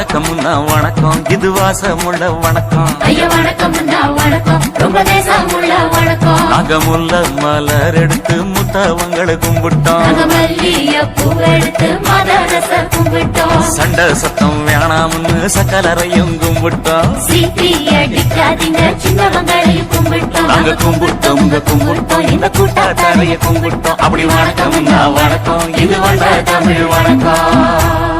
வணக்கம் முன்னா வணக்கம். இது வாசமுள்ள வணக்கம். முல்ல மலர் எடுத்து முத்தவங்களை கும்பிட்டோம். சண்டை சத்தம் வேணாம்னு சக்கலரையும் கும்பிட்டோம். நாங்க கும்பிட்டோம் உங்க கும்பிட்டோம் இந்த கூட்டாத்தாரைய கும்பிட்டோம். அப்படி வணக்கம் முன்னா வணக்கம். இது வந்த தமிழ் வணக்கம்.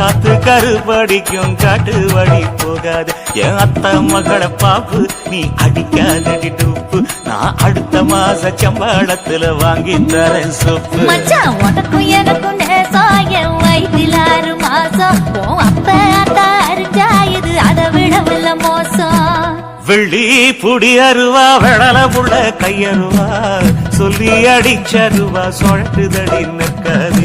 காத்து கருப்படிக்கும் காட்டு வழி போகாது. என் அத்த மகளை பாப்பு நீ அடிக்காதடி டூப்பு. நான் அடுத்த மாச சம்பளத்துல வாங்கி தரேன் சொப்பு. உனக்கும் எனக்கும் வயிற்றில் ஆறு மாசம். அப்ப அத்தா அறிஞ்சா இது அதை விடவில்ல மோசம். வெள்ளி புடி அருவா வெடல புள்ள கையருவா சொல்லி அடிச்சருவா சொழட்டுதடி நிற்காது.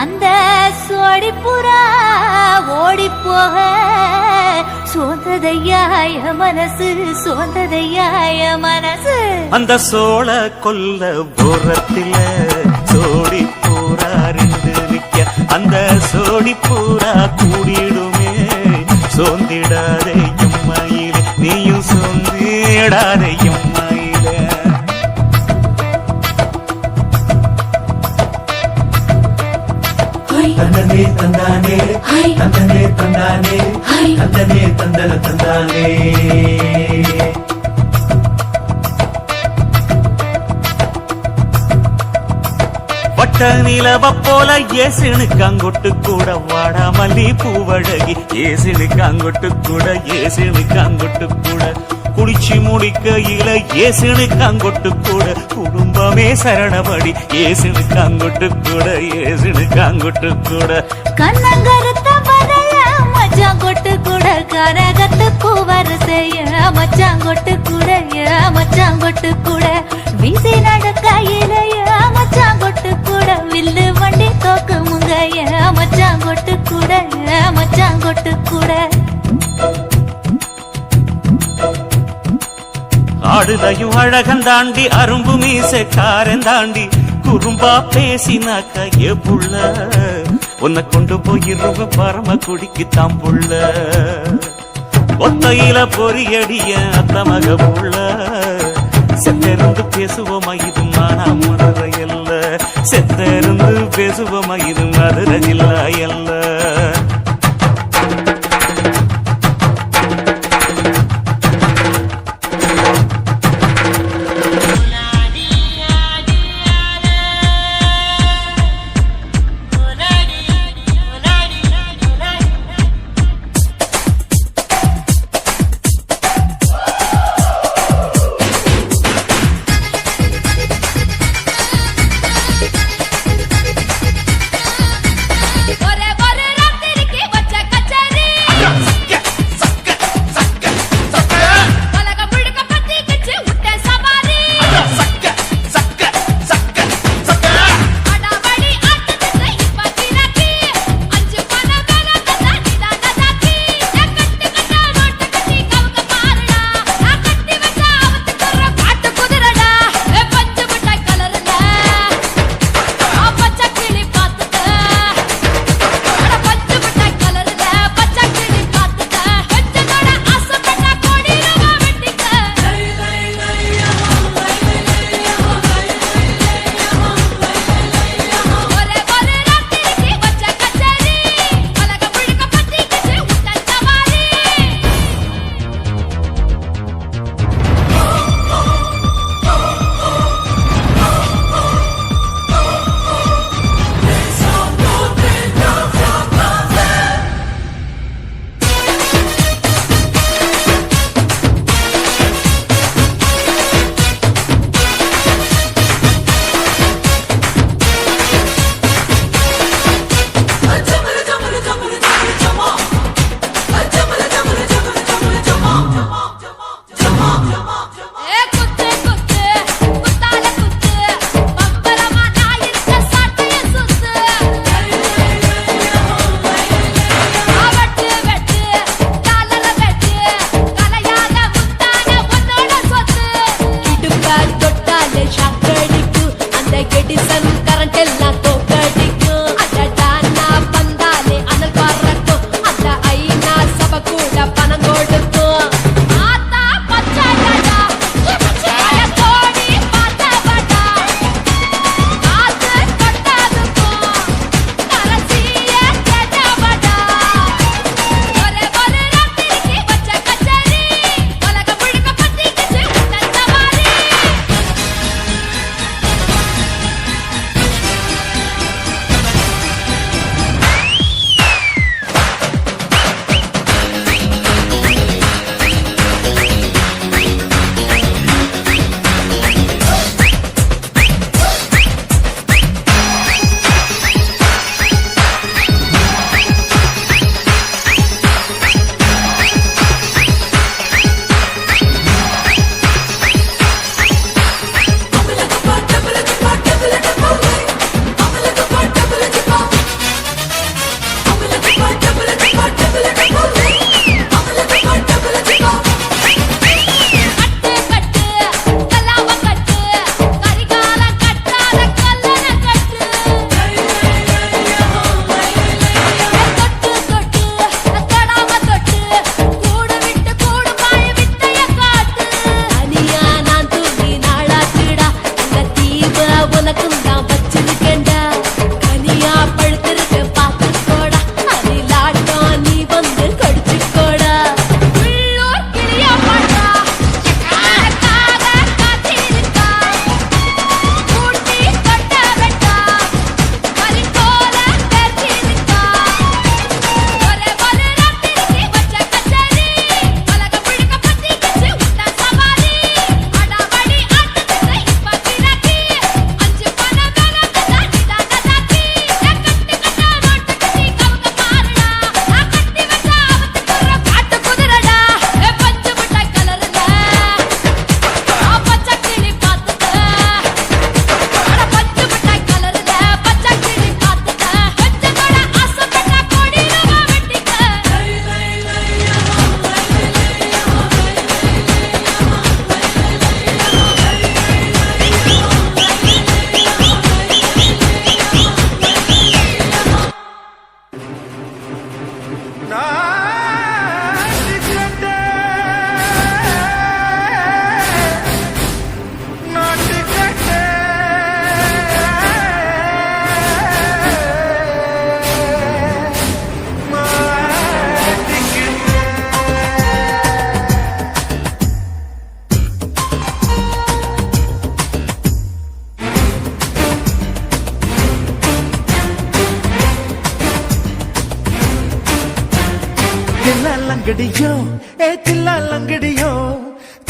அந்த சோடிப்புறா ஓடி போக சோந்ததையாய மனசு சோந்ததையாய மனசு. அந்த சோழ கொல்ல போரத்தில சோடி பூரா ரெண்டு நிக்க. அந்த சோடி பூரா கூடிடுமே. சோந்திடாதே எம்மையிலே நீயும் சோந்திடாதே தந்தனே தந்தானே. தந்தனே தந்தானே. தந்தனே தந்தன தந்தானே வட்ட நிலவ போல ஏசினு காங்கொட்டு கூட வாடா மல்லி பூவழகி ஏசினு காங்கொட்டு கூட ஏசினு காங்கொட்டு கூட குடிச்சு முடிக்கையில ஏசினு அங்கொட்டு கூட. குடும்பமே சரணபடி ஏசினு அங்கொட்டு கூட ஏசினு அங்கொட்டு கூட. கண்ணங்கருத்த பதைய மச்சான் கூட. கரகத்து வரிசைய மச்சான் கொட்டு கூட ஏ மச்சான் கூட. படுதையும் அழகன் தாண்டி அரும்பு மீசக்காரன் தாண்டி குறும்பா பேசினாக்க ஏ புள்ள உன்னை கொண்டு போயிருவ பரம குடிக்கு தாம் புள்ள. ஒத்தையில பொறியடிய அத்த மக புள்ள. செத்தருந்து பேசுவோமா இது மானா மதுரை அல்ல. செத்தருந்து பேசுவோமா இது மதுரை ஜில்லா un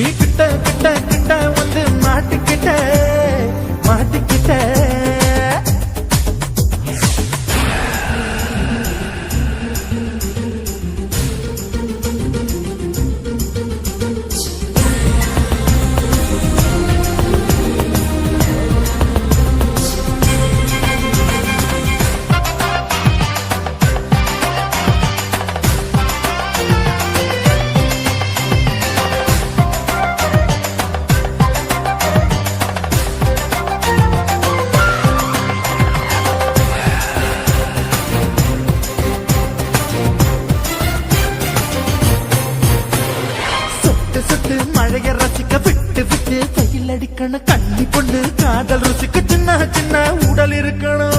நீ கிட்ட கிட்ட கிட்ட வந்து மாட்டிக்கிட்ட மாட்டிக்கிட்ட. வச்சு கையில் அடிக்கணும் கண்ணி பொண்ணு காதல் ருசிக்கு சின்ன சின்ன உடல் இருக்கணும்.